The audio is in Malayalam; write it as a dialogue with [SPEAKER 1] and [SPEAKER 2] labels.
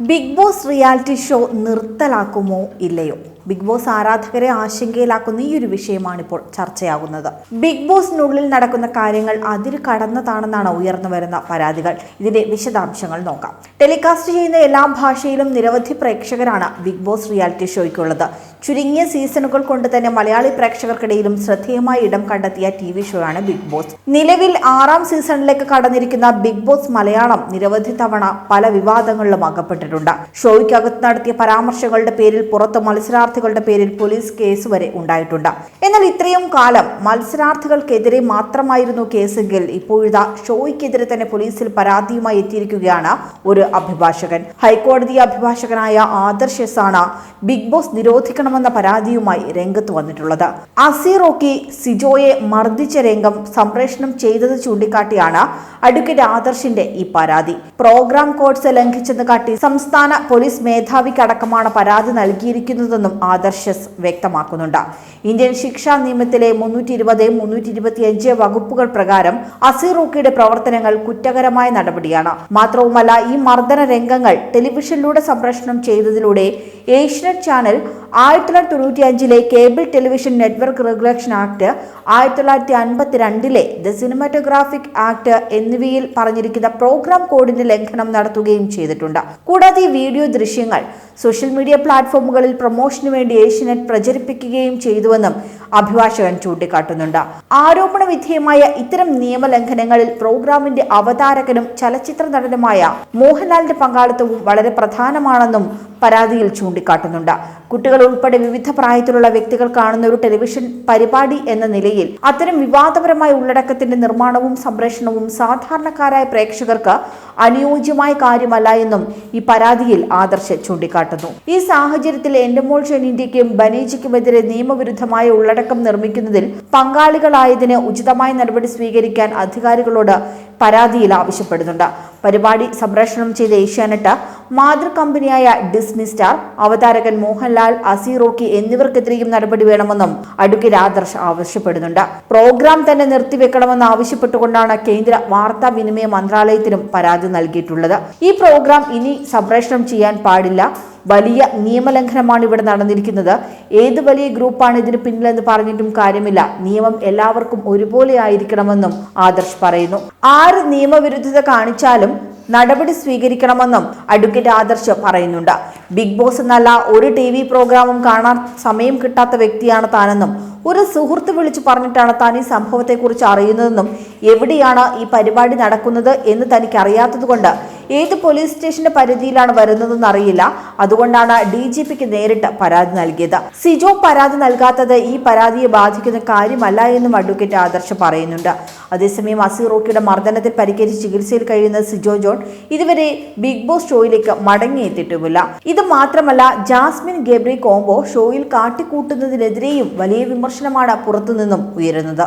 [SPEAKER 1] ബിഗ് ബോസ് റിയാലിറ്റി ഷോ നിർത്തലാക്കുമോ ഇല്ലയോ? ബിഗ് ബോസ് ആരാധകരെ ആശങ്കയിലാക്കുന്ന ഈ ഒരു വിഷയമാണ് ഇപ്പോൾ ചർച്ചയാകുന്നത്. ബിഗ് ബോസിനുള്ളിൽ നടക്കുന്ന കാര്യങ്ങൾ അതിര് കടന്നതാണെന്നാണ് ഉയർന്നു വരുന്ന പരാതികൾ. ഇതിന്റെ വിശദാംശങ്ങൾ നോക്കാം. ടെലികാസ്റ്റ് ചെയ്യുന്ന എല്ലാ ഭാഷയിലും നിരവധി പ്രേക്ഷകരാണ് ബിഗ് ബോസ് റിയാലിറ്റി ഷോയ്ക്കുള്ളത്. ചുരുങ്ങിയ സീസണുകൾ കൊണ്ട് തന്നെ മലയാളി പ്രേക്ഷകർക്കിടയിലും ശ്രദ്ധേയമായ ഇടം കണ്ടെത്തിയ ടി വി ഷോയാണ് ബിഗ് ബോസ്. നിലവിൽ ആറാം സീസണിലേക്ക് കടന്നിരിക്കുന്ന ബിഗ് ബോസ് മലയാളം നിരവധി തവണ പല വിവാദങ്ങളിലും അകപ്പെട്ടിട്ടുണ്ട്. ഷോയ്ക്കകത്ത് നടത്തിയ പരാമർശങ്ങളുടെ പേരിൽ പുറത്ത് മത്സരാർത്ഥികളുടെ പേരിൽ പോലീസ് കേസ് വരെ ഉണ്ടായിട്ടുണ്ട്. എന്നാൽ ഇത്രയും കാലം മത്സരാർത്ഥികൾക്കെതിരെ മാത്രമായിരുന്നു കേസെങ്കിൽ ഇപ്പോഴിതാ ഷോയ്ക്കെതിരെ തന്നെ പോലീസിൽ പരാതിയുമായി എത്തിയിരിക്കുകയാണ് ഒരു അഭിഭാഷകൻ. ഹൈക്കോടതി അഭിഭാഷകനായ ആദർശ് എസ് ആണ് ബിഗ് ബോസ് നിരോധിക്കണമെന്ന പരാതിയുമായി രംഗത്ത് വന്നിട്ടുള്ളത്. അസീറോക്കി സിജോയെ മർദ്ദിച്ച രംഗം സംപ്രേഷണം ചെയ്തത് ചൂണ്ടിക്കാട്ടിയാണ് അഡ്വക്കേറ്റ് ആദർശിന്റെ ഈ പരാതി. പ്രോഗ്രാം കോഡ്സ് ലംഘിച്ചെന്ന് കാട്ടി സംസ്ഥാന പോലീസ് മേധാവിക്കടക്കമാണ് പരാതി നൽകിയിരിക്കുന്നതെന്നും ആദർശസ് വ്യക്തമാക്കുന്നുണ്ട്. ഇന്ത്യൻ ശിക്ഷാ നിയമത്തിലെ മുന്നൂറ്റി ഇരുപത് മുന്നൂറ്റി ഇരുപത്തിയഞ്ച് വകുപ്പുകൾ പ്രകാരം അസീറോക്കിയുടെ പ്രവർത്തനങ്ങൾ കുറ്റകരമായ നടപടിയാണ്. മാത്രവുമല്ല ഈ മർദ്ദന രംഗങ്ങൾ ടെലിവിഷനിലൂടെ സംപ്രേഷണം ചെയ്തതിലൂടെ ഏഷ്യനെറ്റ് ചാനൽ ആയിരത്തി തൊള്ളായിരത്തി തൊണ്ണൂറ്റി അഞ്ചിലെ cable television network regulation act ആയിരത്തി തൊള്ളായിരത്തി അൻപത്തി രണ്ടിലെ ദ സിനിമാറ്റോഗ്രാഫിക് ആക്ട് എന്നിവയിൽ പറഞ്ഞിരിക്കുന്ന പ്രോഗ്രാം കോഡിന്റെ ലംഘനം നടത്തുകയും ചെയ്തിട്ടുണ്ട്. കൂടാതെ വീഡിയോ ദൃശ്യങ്ങൾ സോഷ്യൽ മീഡിയ പ്ലാറ്റ്ഫോമുകളിൽ വേണ്ടി ഏഷ്യനെറ്റ് പ്രചരിപ്പിക്കുകയും ചെയ്തുവെന്നും അഭിഭാഷകൻ ചൂണ്ടിക്കാട്ടുന്നുണ്ട്. ആരോപണ വിധേയമായ ഇത്തരം നിയമലംഘനങ്ങളിൽ പ്രോഗ്രാമിന്റെ അവതാരകനും ചലച്ചിത്ര നടനുമായ മോഹൻലാലിന്റെ പങ്കാളിത്തവും വളരെ പ്രധാനമാണെന്നും പരാതിയിൽ ചൂണ്ടിക്കാട്ടുന്നുണ്ട്. കുട്ടികൾ ഉൾപ്പെടെ വിവിധ പ്രായത്തിലുള്ള വ്യക്തികൾ കാണുന്ന ഒരു ടെലിവിഷൻ പരിപാടി എന്ന നിലയിൽ അത്തരം വിവാദപരമായ ഉള്ളടക്കത്തിന്റെ നിർമ്മാണവും സംപ്രേഷണവും സാധാരണക്കാരായ പ്രേക്ഷകർക്ക് അനുയോജ്യമായ കാര്യമല്ല എന്നും ഈ പരാതിയിൽ ആദർശ് ചൂണ്ടിക്കാട്ടുന്നു. ഈ സാഹചര്യത്തിൽ എൻഡമോൾ ഷെനീന്ത്യയ്ക്കും ബനീജിക്കുമെതിരെ നിയമവിരുദ്ധമായ ഉള്ളടക്കം നിർമ്മിക്കുന്നതിൽ പങ്കാളികളായതിന് ഉചിതമായ നടപടി സ്വീകരിക്കാൻ അധികാരികളോട് പരാതിയിൽ ആവശ്യപ്പെടുന്നുണ്ട്. പരിപാടി സംപ്രേഷണം ചെയ്ത ഏഷ്യാനെറ്റ് മാതൃ കമ്പനിയായ ഡിസ്നി സ്റ്റാർ അവതാരകൻ മോഹൻലാൽ അസീറോക്കി എന്നിവർക്കെതിരെയും നടപടി വേണമെന്നും അഡ്വക്കേറ്റ് ആദർശ് ആവശ്യപ്പെടുന്നുണ്ട്. പ്രോഗ്രാം തന്നെ നിർത്തിവെക്കണമെന്ന് ആവശ്യപ്പെട്ടുകൊണ്ടാണ് കേന്ദ്ര വാർത്താവിനിമയ മന്ത്രാലയത്തിനും പരാതി നൽകിയിട്ടുള്ളത്. ഈ പ്രോഗ്രാം ഇനി സംപ്രേഷണം ചെയ്യാൻ പാടില്ല. വലിയ നിയമലംഘനമാണ് ഇവിടെ നടന്നിരിക്കുന്നത്. ഏത് വലിയ ഗ്രൂപ്പാണ് ഇതിന് പിന്നിലെന്ന് പറഞ്ഞിട്ടും കാര്യമില്ല. നിയമം എല്ലാവർക്കും ഒരുപോലെ ആയിരിക്കണമെന്നും ആദർശ് പറയുന്നു. ആര് നിയമവിരുദ്ധത കാണിച്ചാലും നടപടി സ്വീകരിക്കണമെന്നും അഡ്വക്കേറ്റ് ആദർശ് പറയുന്നുണ്ട്. ബിഗ് ബോസ് എന്നല്ല ഒരു ടി വി പ്രോഗ്രാമും കാണാൻ സമയം കിട്ടാത്ത വ്യക്തിയാണ് താനെന്നും ഒരു സുഹൃത്ത് വിളിച്ചു പറഞ്ഞിട്ടാണ് താൻ ഈ സംഭവത്തെക്കുറിച്ച് അറിയുന്നതെന്നും എവിടെയാണ് ഈ പരിപാടി നടക്കുന്നത് എന്ന് തനിക്ക് അറിയാത്തതുകൊണ്ട് ഏത് പോലീസ് സ്റ്റേഷന്റെ പരിധിയിലാണ് വരുന്നതെന്ന് അറിയില്ല. അതുകൊണ്ടാണ് ഡി ജി പിക്ക് നേരിട്ട് പരാതി നൽകിയത്. സിജോ പരാതി നൽകാത്തത് ഈ പരാതിയെ ബാധിക്കുന്ന കാര്യമല്ല എന്നും അഡ്വക്കേറ്റ് ആദർശ് പറയുന്നുണ്ട്. അതേസമയം അസിറോക്കിയുടെ മർദ്ദനത്തിൽ പരിക്കേറ്റ് ചികിത്സയിൽ കഴിയുന്ന സിജോ ജോൺ ഇതുവരെ ബിഗ് ബോസ് ഷോയിലേക്ക് മടങ്ങിയെത്തിയിട്ടുമില്ല. ഇത് മാത്രമല്ല ജാസ്മിൻ ഗബ്രി കോംബോ ഷോയിൽ കാട്ടിക്കൂട്ടുന്നതിനെതിരെയും വലിയ വിമർശനമാണ് പുറത്തുനിന്നും ഉയരുന്നത്.